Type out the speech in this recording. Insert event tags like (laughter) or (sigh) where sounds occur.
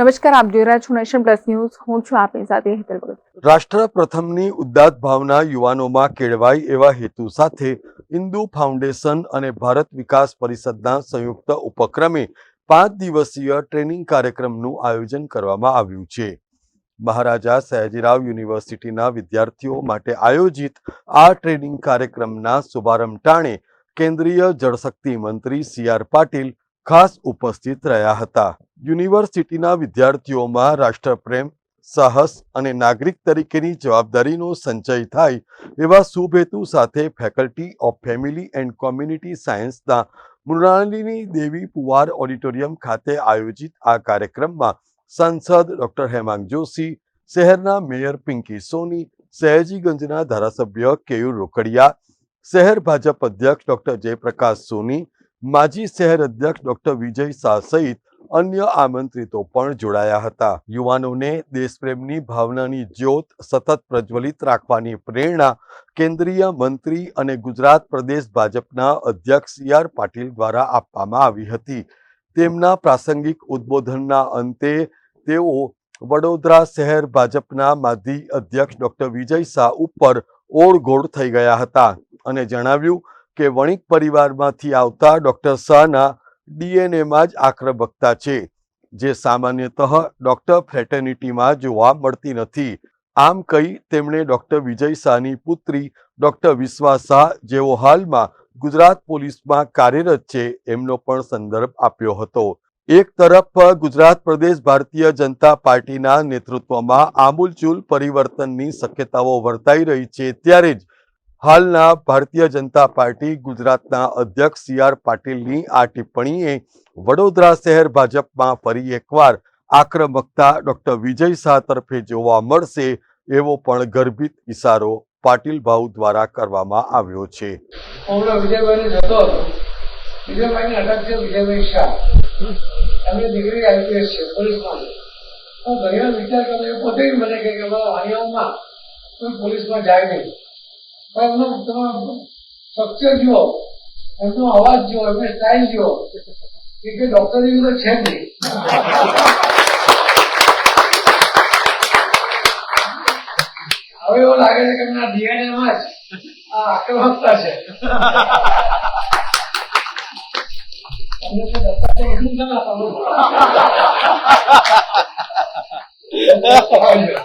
નમસ્કાર, આપ જોઈ રહ્યા છો નેશન પ્લસ ન્યૂઝ. હું છું આપની સાથે હેતલ રાષ્ટ્ર પ્રથમની ઉદ્દાત ભાવના યુવાનોમાં કેળવાય એવા હેતુ સાથે હિન્દુ ફાઉન્ડેશન અને ભારત વિકાસ પરિષદના સંયુક્ત ઉપક્રમે પાંચ દિવસીય ટ્રેનિંગ કાર્યક્રમનું આયોજન કરવામાં આવ્યું છે. મહારાજા સયાજીરાવ યુનિવર્સિટીના વિદ્યાર્થીઓ માટે આયોજિત આ ટ્રેનિંગ કાર્યક્રમના શુભારંભ ટાણે કેન્દ્રીય જળશક્તિ મંત્રી સી આર પાટીલ ખાસ ઉપસ્થિત રહ્યા હતા. યુનિવર્સિટીના વિદ્યાર્થીઓમાં રાષ્ટ્રપ્રેમ, સાહસ અને નાગરિક તરીકેની જવાબદારીનો સંચય થાય એવા શુભહેતુ સાથે faculty of family and community સાયન્સના મૃણાલિની દેવી પુવાર ઓડિટોરિયમ ખાતે આયોજિત આ કાર્યક્રમમાં સાંસદ ડોક્ટર હેમાંગ જોશી, શહેરના મેયર પિંકી સોની, સયાજીગંજના ધારાસભ્ય કેયુર રોકડિયા, શહેર ભાજપ અધ્યક્ષ ડોક્ટર જયપ્રકાશ સોની માજી શહેર અધ્યક્ષ ડોક્ટર વિજય શાહ સહિત અન્ય આમંત્રિતો પણ જોડાયા હતા. યુવાનોને દેશપ્રેમની ભાવનાની જ્યોત સતત પ્રજ્વલિત રાખવાની પ્રેરણા કેન્દ્રીય મંત્રી અને ગુજરાત પ્રદેશ ભાજપના અધ્યક્ષ સી આર પાટીલ દ્વારા આપવામાં આવી હતી. તેમના પ્રાસંગિક ઉદ્બોધનના અંતે તેઓ વડોદરા શહેર ભાજપના માજી અધ્યક્ષ ડોક્ટર વિજય શાહ ઉપર ઓળઘોળ થઈ ગયા હતા અને જણાવ્યું કે વણિક પરિવારમાંથી આવતા ડોક્ટર શાહના ડીએનએમાં જ આક્રમકતા છે, જે સામાન્યતઃ ડોક્ટર ફ્રેટર્નિટીમાં જોવા મળતી નથી. આમ કહી તેમણે ડોક્ટર વિજય શાહની પુત્રી ડોક્ટર વિશ્વા શાહ, જેઓ હાલમાં ગુજરાત પોલીસમાં કાર્યરત છે, એમનો પણ સંદર્ભ આપ્યો હતો. એક તરફ, ગુજરાત પ્રદેશ ભારતીય જનતા પાર્ટીના નેતૃત્વમાં આમૂલચૂલ પરિવર્તનની શક્યતાઓ વર્તાઈ રહી છે, ત્યારે જ હાલના ભારતીય જનતા પાર્ટી ગુજરાતના અધ્યક્ષ સી આર પાટીલની આ ટિપ્પણીએ વડોદરા શહેર ભાજપમાં ફરી એકવાર આક્રમકતા ડોક્ટર વિજય શાહ તરફે જોવા મળશે એવો પણ ગર્ભિત ઇશારો પાટીલ ભાઉ દ્વારા કરવામાં આવ્યો છે. પોલીસમાં જાય નહીં. પણ એમનું તમે સ્ટ્રક્ચર જુઓ એમનો અવાજ જુઓ એમની સ્ટાઇલ જુઓ એ કે ડોક્ટર જેવું તો છે જ નહીં. હવે એવું લાગે છે કે એમના ડીએનએ માં જ આ આક્રમકતા છે. તમને તો દત્તાત્રેય એટલું (laughs) જ ના આ જે વિચાર બી એમના મનમાં આવ્યો